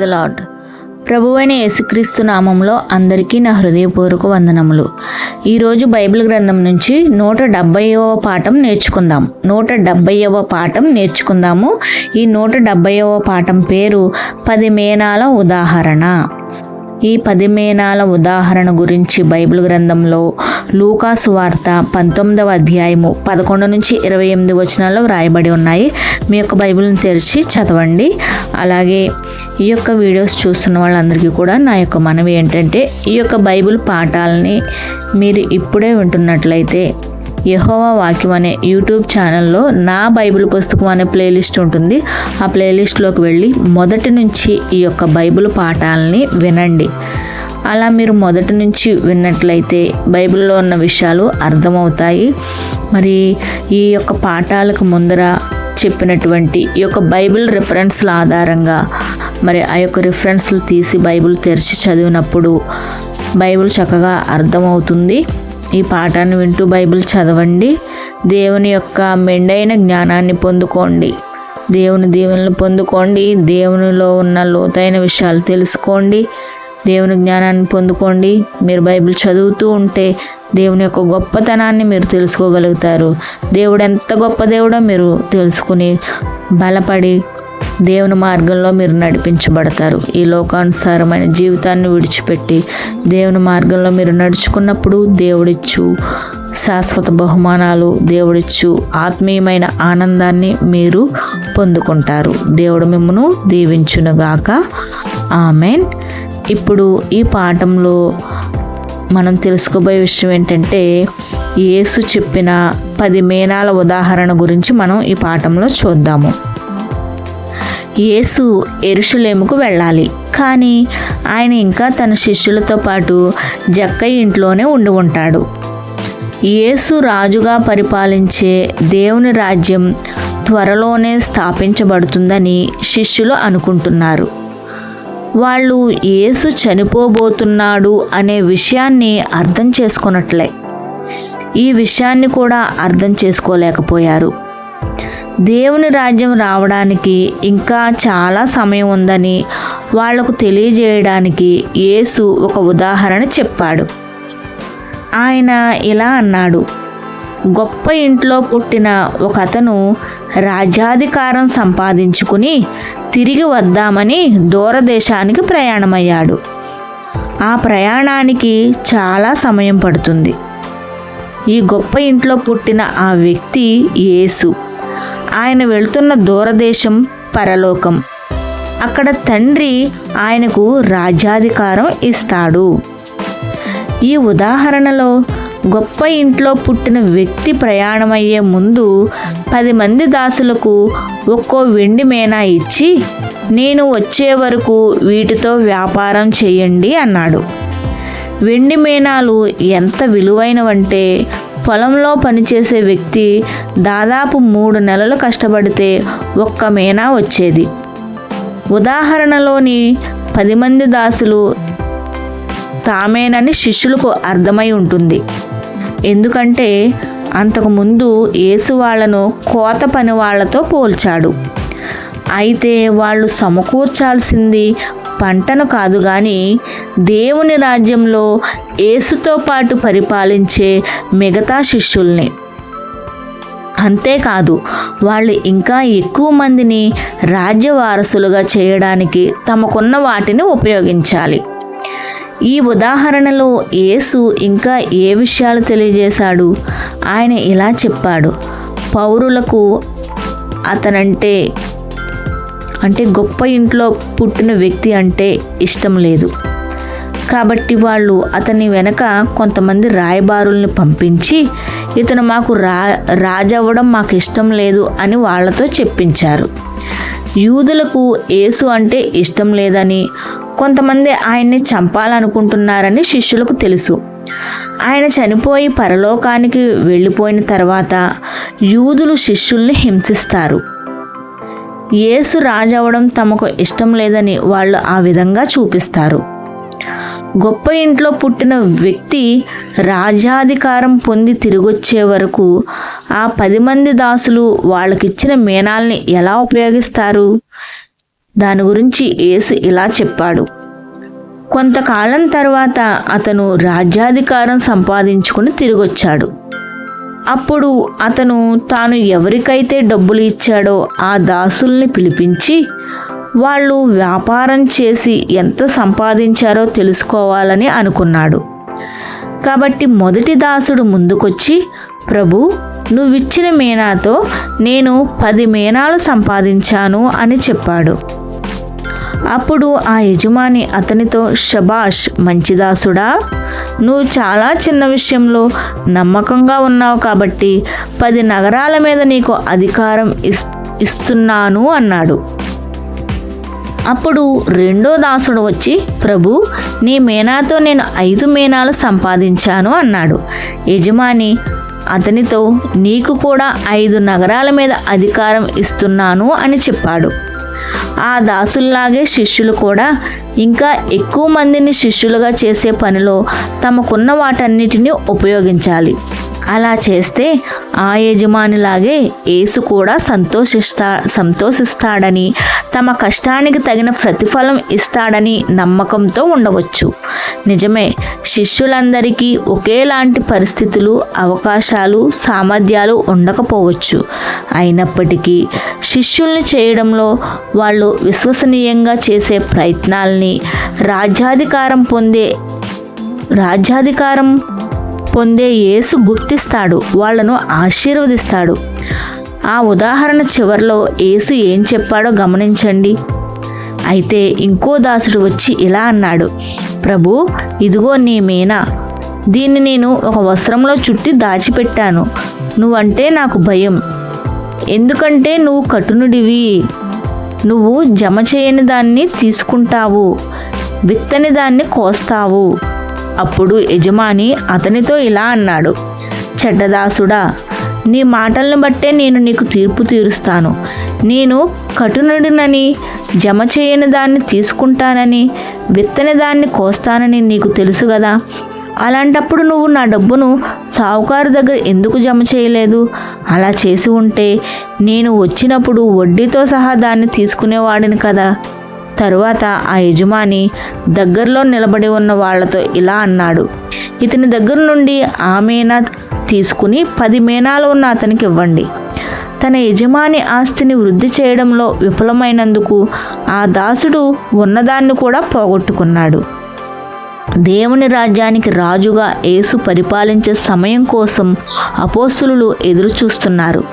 The lord ప్రభువైన యేసుక్రీస్తు నామంలో అందరికీ నా హృదయపూర్వక వందనములు. ఈరోజు బైబిల్ గ్రంథం నుంచి నూట డెబ్బైవ పాఠం నేర్చుకుందాం. నూట డెబ్బైవ పాఠం నేర్చుకుందాము. ఈ నూట డెబ్బైవ పాఠం పేరు పది మేనాల ఉదాహరణ. ఈ పదిమేనాల ఉదాహరణ గురించి బైబిల్ గ్రంథంలో లూకాసు వార్త పంతొమ్మిదవ అధ్యాయము పదకొండు నుంచి ఇరవై ఎనిమిది వచనాల్లో వ్రాయబడి ఉన్నాయి. మీ యొక్క బైబిల్ని తెరిచి చదవండి. అలాగే ఈ యొక్క వీడియోస్ చూస్తున్న వాళ్ళందరికీ కూడా నా యొక్క మనవి ఏంటంటే ఈ యొక్క బైబిల్ పాఠాలని మీరు ఇప్పుడే వింటున్నట్లయితే యహోవా వాక్యం అనే యూట్యూబ్ ఛానల్లో నా బైబిల్ పుస్తకం అనే ప్లేలిస్ట్ ఉంటుంది. ఆ ప్లేలిస్ట్లోకి వెళ్ళి మొదటి నుంచి ఈ యొక్క బైబిల్ పాఠాలని వినండి. అలా మీరు మొదటి నుంచి విన్నట్లయితే బైబిల్లో ఉన్న విషయాలు అర్థమవుతాయి. మరి ఈ యొక్క పాఠాలకు ముందర చెప్పినటువంటి ఈ యొక్క బైబిల్ రిఫరెన్స్ల ఆధారంగా మరి ఆ యొక్క రిఫరెన్స్లు తీసి బైబిల్ తెరిచి చదివినప్పుడు బైబిల్ చక్కగా అర్థమవుతుంది. ఈ పాఠాన్ని వింటూ బైబిల్ చదవండి. దేవుని యొక్క మెండైన జ్ఞానాన్ని పొందుకోండి. దేవుని దీవెనలు పొందుకోండి. దేవునిలో ఉన్న లోతైన విషయాలు తెలుసుకోండి. దేవుని జ్ఞానాన్ని పొందుకోండి. మీరు బైబిల్ చదువుతూ ఉంటే దేవుని యొక్క గొప్పతనాన్ని మీరు తెలుసుకోగలుగుతారు. దేవుడు ఎంత గొప్ప దేవుడో మీరు తెలుసుకుని బలపడి దేవుని మార్గంలో మీరు నడిపించబడతారు. ఈ లోకానుసారమైన జీవితాన్ని విడిచిపెట్టి దేవుని మార్గంలో మీరు నడుచుకున్నప్పుడు దేవుడిచ్చు శాశ్వత బహుమానాలు దేవుడిచ్చు ఆత్మీయమైన ఆనందాన్ని మీరు పొందుకుంటారు. దేవుడు మిమ్మను దీవించునుగాక. ఆమెన్. ఇప్పుడు ఈ పాఠంలో మనం తెలుసుకోబోయే విషయం ఏంటంటే యేసు చెప్పిన పది మేనాల ఉదాహరణ గురించి మనం ఈ పాఠంలో చూద్దాము. యేసు ఎరుషులేముకు వెళ్ళాలి. కానీ ఆయన ఇంకా తన శిష్యులతో పాటు జక్క ఇంట్లోనే ఉండి ఉంటాడు. యేసు రాజుగా పరిపాలించే దేవుని రాజ్యం త్వరలోనే స్థాపించబడుతుందని శిష్యులు అనుకుంటున్నారు. వాళ్ళు యేసు చనిపోబోతున్నాడు అనే విషయాన్ని అర్థం చేసుకున్నట్లే. ఈ విషయాన్ని కూడా అర్థం చేసుకోలేకపోయారు. దేవుని రాజ్యం రావడానికి ఇంకా చాలా సమయం ఉందని వాళ్ళకు తెలియజేయడానికి యేసు ఒక ఉదాహరణ చెప్పాడు. ఆయన ఇలా అన్నాడు గొప్ప ఇంట్లో పుట్టిన ఒక అతను రాజ్యాధికారం సంపాదించుకుని తిరిగి వద్దామని దూరదేశానికి ప్రయాణమయ్యాడు. ఆ ప్రయాణానికి చాలా సమయం పడుతుంది. ఈ గొప్ప ఇంట్లో పుట్టిన ఆ వ్యక్తి యేసు. ఆయన వెళ్తున్న దూరదేశం పరలోకం. అక్కడ తండ్రి ఆయనకు రాజ్యాధికారం ఇస్తాడు. ఈ ఉదాహరణలో గొప్ప ఇంట్లో పుట్టిన వ్యక్తి ప్రయాణమయ్యే ముందు పది మంది దాసులకు ఒక్కో వెండి మేనా ఇచ్చి నేను వచ్చే వరకు వీటితో వ్యాపారం చేయండి అన్నాడు. వెండి మేనాలు ఎంత విలువైనవంటే పొలంలో పనిచేసే వ్యక్తి దాదాపు మూడు నెలలు కష్టపడితే ఒక్క మేనా వచ్చేది. ఉదాహరణలోని పది మంది దాసులు తామేనని శిష్యులకు అర్థమై ఉంటుంది. ఎందుకంటే అంతకుముందు యేసు వాళ్ళను కోత పని వాళ్ళతో పోల్చాడు. అయితే వాళ్ళు సమకూర్చాల్సింది పంటను కాదు కానీ దేవుని రాజ్యంలో ఏసుతో పాటు పరిపాలించే మిగతా శిష్యుల్ని. అంతేకాదు వాళ్ళు ఇంకా ఎక్కువ మందిని రాజ్య వారసులుగా చేయడానికి తమకున్న వాటిని ఉపయోగించాలి. ఈ ఉదాహరణలో యేసు ఇంకా ఏ విషయాలు తెలియజేశాడు? ఆయన ఇలా చెప్పాడు పౌరులకు అతనంటే అంటే గొప్ప ఇంట్లో పుట్టిన వ్యక్తి అంటే ఇష్టం లేదు. కాబట్టి వాళ్ళు అతని వెనక కొంతమంది రాయబారుల్ని పంపించి ఇతను మాకు రా రాజవ్వడం మాకు ఇష్టం లేదు అని వాళ్ళతో చెప్పించారు. యూదులకు యేసు అంటే ఇష్టం లేదని కొంతమంది ఆయన్ని చంపాలనుకుంటున్నారని శిష్యులకు తెలుసు. ఆయన చనిపోయి పరలోకానికి వెళ్ళిపోయిన తర్వాత యూదులు శిష్యుల్ని హింసిస్తారు. యేసు రాజవడం తమకు ఇష్టం లేదని వాళ్ళు ఆ విధంగా చూపిస్తారు. గొప్ప ఇంట్లో పుట్టిన వ్యక్తి రాజ్యాధికారం పొంది తిరిగొచ్చే వరకు ఆ పది మంది దాసులు వాళ్ళకిచ్చిన మేనాల్ని ఎలా ఉపయోగిస్తారు? దాని గురించి యేసు ఇలా చెప్పాడు. కొంతకాలం తర్వాత అతను రాజ్యాధికారం సంపాదించుకుని తిరిగొచ్చాడు. అప్పుడు అతను తాను ఎవరికైతే డబ్బులు ఇచ్చాడో ఆ దాసుల్ని పిలిపించి వాళ్ళు వ్యాపారం చేసి ఎంత సంపాదించారో తెలుసుకోవాలని అనుకున్నాడు. కాబట్టి మొదటి దాసుడు ముందుకొచ్చి ప్రభు నువ్విచ్చిన మేనాతో నేను పది మేనాలు సంపాదించాను అని చెప్పాడు. అప్పుడు ఆ యజమాని అతనితో షబాష్ మంచిదాసుడా నువ్వు చాలా చిన్న విషయంలో నమ్మకంగా ఉన్నావు కాబట్టి పది నగరాల మీద నీకు అధికారం ఇస్ ఇస్తున్నాను అన్నాడు. అప్పుడు రెండో దాసుడు వచ్చి ప్రభు నీ మేనాతో నేను ఐదు మేనాలు సంపాదించాను అన్నాడు. యజమాని అతనితో నీకు కూడా ఐదు నగరాల మీద అధికారం ఇస్తున్నాను అని చెప్పాడు. ఆ దాసుల్లాగే శిష్యులు కూడా ఇంకా ఎక్కువ మందిని శిష్యులుగా చేసే పనిలో తమకున్న వాటన్నిటిని ఉపయోగించాలి. అలా చేస్తే ఆ యజమానిలాగే యేసు కూడా సంతోషిస్తా సంతోషిస్తాడని తమ కష్టానికి తగిన ప్రతిఫలం ఇస్తాడని నమ్మకంతో ఉండవచ్చు. నిజమే శిష్యులందరికీ ఒకేలాంటి పరిస్థితులు అవకాశాలు సామర్థ్యాలు ఉండకపోవచ్చు. అయినప్పటికీ శిష్యుల్ని చేయడంలో వాళ్ళు విశ్వసనీయంగా చేసే ప్రయత్నాలని రాజ్యాధికారం పొందే రాజ్యాధికారం పొందే యేసు గుర్తిస్తాడు వాళ్ళను ఆశీర్వదిస్తాడు. ఆ ఉదాహరణ చివరిలో యేసు ఏం చెప్పాడో గమనించండి. అయితే ఇంకో దాసుడు వచ్చి ఇలా అన్నాడు ప్రభు ఇదిగో నీ మీనా దీన్ని నేను ఒక వస్త్రంలో చుట్టి దాచిపెట్టాను. నువ్వంటే నాకు భయం. ఎందుకంటే నువ్వు కటునుడివి నువ్వు జమ చేయని దాన్ని తీసుకుంటావు విత్తని దాన్ని కోస్తావు. అప్పుడు యజమాని అతనితో ఇలా అన్నాడు చెడ్డదాసుడా నీ మాటలను బట్టే నేను నీకు తీర్పు తీరుస్తాను. నేను కటునుడినని జమ చేయని దాన్ని తీసుకుంటానని విత్తని దాన్ని కోస్తానని నీకు తెలుసు కదా అలాంటప్పుడు నువ్వు నా డబ్బును సావుకారు దగ్గర ఎందుకు జమ చేయలేదు? అలా చేసి ఉంటే నేను వచ్చినప్పుడు వడ్డీతో సహా దాన్ని తీసుకునేవాడిని కదా. తరువాత ఆ యజమాని దగ్గరలో నిలబడి ఉన్న వాళ్ళతో ఇలా అన్నాడు. ఇతని దగ్గర నుండి ఆ మేనా తీసుకుని పది మేనాలు ఉన్న అతనికి ఇవ్వండి. తన యజమాని ఆస్తిని వృద్ధి చేయడంలో విఫలమైనందుకు ఆ దాసుడు ఉన్నదాన్ని కూడా పోగొట్టుకున్నాడు. దేవుని రాజ్యానికి రాజుగా యేసు పరిపాలించే సమయం కోసం అపోస్తులు ఎదురు చూస్తున్నారు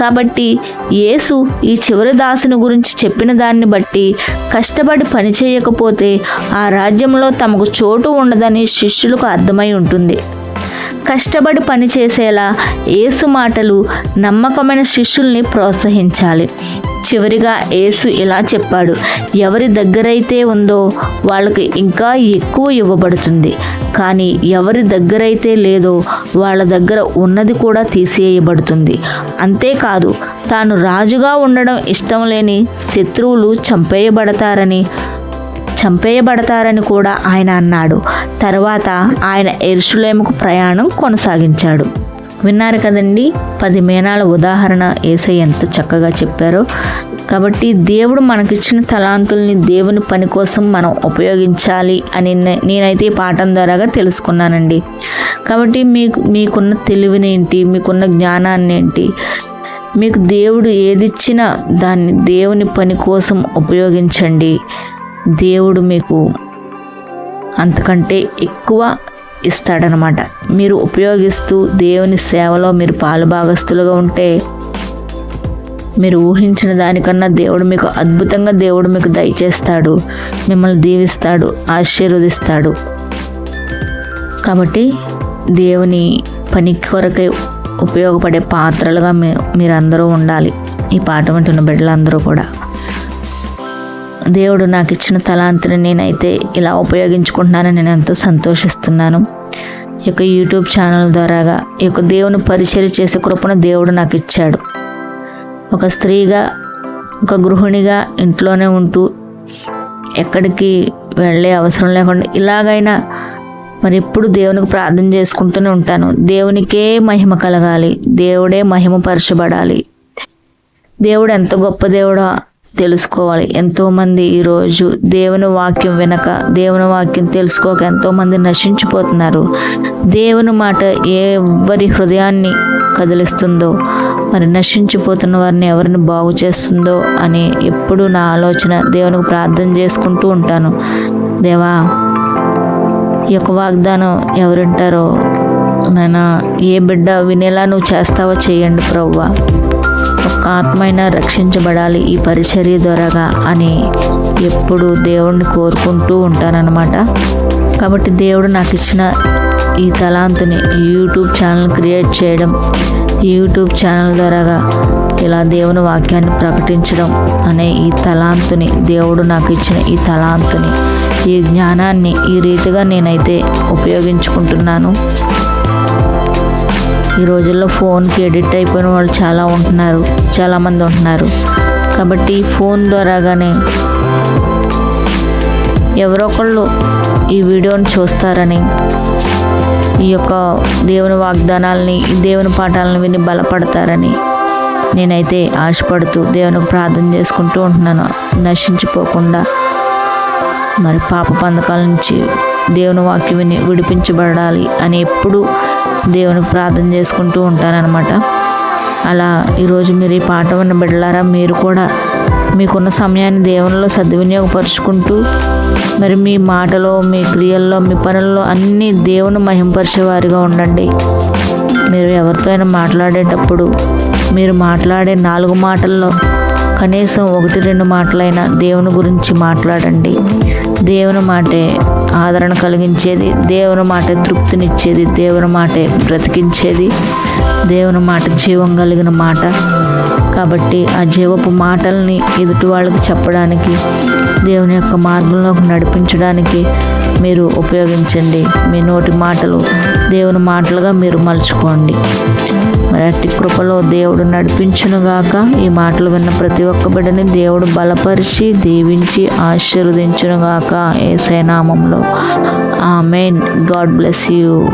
కాబట్టి యేసు ఈ చివరి దాసుని గురించి చెప్పిన దాన్ని బట్టి కష్టపడి పని చేయకపోతే ఆ రాజ్యంలో తమకు చోటు ఉండదని శిష్యులకు అర్థమై ఉంటుంది. కష్టపడి పనిచేసేలా యేసు మాటలు నమ్మకమైన శిష్యుల్ని ప్రోత్సహించాలి. చివరిగా యేసు ఇలా చెప్పాడు ఎవరి దగ్గరైతే ఉందో వాళ్ళకి ఇంకా ఎక్కువ ఇవ్వబడుతుంది. కానీ ఎవరి దగ్గరైతే లేదో వాళ్ళ దగ్గర ఉన్నది కూడా తీసేయబడుతుంది అంతేకాదు తాను రాజుగా ఉండడం ఇష్టం లేని శత్రువులు చంపేయబడతారని చంపేయబడతారని కూడా ఆయన అన్నాడు. తర్వాత ఆయన ఎరుషులేముకు ప్రయాణం కొనసాగించాడు. విన్నారు కదండి. పది మేనాల ఉదాహరణ ఏసై ఎంత చక్కగా చెప్పారో. కాబట్టి దేవుడు మనకిచ్చిన తలాంతుల్ని దేవుని పని కోసం మనం ఉపయోగించాలి అని నేనైతే ఈ పాఠం ద్వారాగా తెలుసుకున్నానండి. కాబట్టి మీకు మీకున్న తెలివినేంటి మీకున్న జ్ఞానాన్ని ఏంటి మీకు దేవుడు ఏదిచ్చినా దాన్ని దేవుని పని కోసం ఉపయోగించండి. దేవుడు మీకు అంతకంటే ఎక్కువ ఇస్తాడనమాట. మీరు ఉపయోగిస్తూ దేవుని సేవలో మీరు పాలుభాగస్తులుగా ఉంటే మీరు ఊహించిన దానికన్నా దేవుడు మీకు అద్భుతంగా దేవుడు మీకు దయచేస్తాడు మిమ్మల్ని దీవిస్తాడు ఆశీర్వదిస్తాడు. కాబట్టి దేవుని పని కొరకై ఉపయోగపడే పాత్రలుగా మీ మీరందరూ ఉండాలి. ఈ పాట వింటున్న బిడ్డలందరూ కూడా. దేవుడు నాకు ఇచ్చిన తలాంతిని నేనైతే ఇలా ఉపయోగించుకుంటున్నానని నేను ఎంతో సంతోషిస్తున్నాను. ఈ యొక్క యూట్యూబ్ ఛానల్ ద్వారాగా ఈ యొక్క దేవుని పరిచయం చేసే కృపను దేవుడు నాకు ఇచ్చాడు. ఒక స్త్రీగా ఒక గృహిణిగా ఇంట్లోనే ఉంటూ ఎక్కడికి వెళ్ళే అవసరం లేకుండా ఇలాగైనా మరి ఎప్పుడు దేవునికి ప్రార్థన చేసుకుంటూనే ఉంటాను. దేవునికే మహిమ కలగాలి. దేవుడే మహిమ పరచబడాలి దేవుడు ఎంత గొప్ప దేవుడో? తెలుసుకోవాలి. ఎంతోమంది ఈరోజు దేవుని వాక్యం వినక దేవుని వాక్యం తెలుసుకోక ఎంతోమంది నశించిపోతున్నారు. దేవుని మాట ఎవరి హృదయాన్ని కదిలిస్తుందో మరి నశించిపోతున్న వారిని ఎవరిని బాగు చేస్తుందో అని ఎప్పుడు నా ఆలోచన దేవునికి ప్రార్థన చేసుకుంటూ ఉంటాను. దేవా ఈ యొక్క వాగ్దానం ఎవరుంటారో నాన్న ఏ బిడ్డ వినేలా నువ్వు చేస్తావో చేయండి ప్రవ్వా. ఒక్క ఆత్మైనా రక్షించబడాలి ఈ పరిచర్య ద్వారాగా అని ఎప్పుడు దేవుణ్ణి కోరుకుంటూ ఉంటానన్నమాట. కాబట్టి దేవుడు నాకు ఇచ్చిన ఈ తలాంతుని యూట్యూబ్ ఛానల్ క్రియేట్ చేయడం యూట్యూబ్ ఛానల్ ద్వారాగా ఇలా దేవుని వాక్యాన్ని ప్రకటించడం అనే ఈ తలాంతుని దేవుడు నాకు ఇచ్చిన ఈ తలాంతుని ఈ జ్ఞానాన్ని ఈ రీతిగా నేనైతే ఉపయోగించుకుంటున్నాను. ఈ రోజుల్లో ఫోన్కి ఎడిట్ అయిపోయిన వాళ్ళు చాలా ఉంటున్నారు చాలామంది ఉంటున్నారు. కాబట్టి ఫోన్ ద్వారాగానే ఎవరో ఒకళ్ళు ఈ వీడియోని చూస్తారని ఈ యొక్క దేవుని వాగ్దానాలని దేవుని పాఠాలను విని బలపడతారని నేనైతే ఆశపడుతూ దేవునికి ప్రార్థన చేసుకుంటూ ఉంటున్నాను. నశించిపోకుండా మరి పాప పందకాల నుంచి దేవుని వాక్యం విని విడిపించబడాలి అని ఎప్పుడు దేవునికి ప్రార్థన చేసుకుంటూ ఉంటానన్నమాట అలా ఈరోజు మీరు ఈ పాట విన్న బిడ్డలారా మీరు కూడా మీకున్న సమయాన్ని దేవునిలో సద్వినియోగపరుచుకుంటూ మరి మీ మాటలో మీ క్రియల్లో మీ పనుల్లో అన్నీ దేవుని మహింపరిచేవారిగా ఉండండి. మీరు ఎవరితో అయినా మాట్లాడేటప్పుడు మీరు మాట్లాడే నాలుగు మాటల్లో కనీసం ఒకటి రెండు మాటలైనా దేవుని గురించి మాట్లాడండి. దేవుని మాటే ఆదరణ కలిగించేది. దేవుని మాటే తృప్తినిచ్చేది. దేవుని మాటే బ్రతికించేది. దేవుని మాట జీవం కలిగిన మాట. కాబట్టి ఆ జీవపు మాటల్ని ఎదుటి వాళ్ళకి చెప్పడానికి దేవుని యొక్క మార్గంలోకి నడిపించడానికి మీరు ఉపయోగించండి. మీ నోటి మాటలు దేవుని మాటలుగా మీరు మలుచుకోండి. మరి అట్టి కృపలో దేవుడు నడిపించునుగాక ఈ మాటలు విన్న ప్రతి ఒక్క బిడ్డని దేవుడు బలపరిచి దీవించి ఆశీర్వదించునుగాక. ఏ ఆ మెయిన్ గాడ్ బ్లెస్ యూ.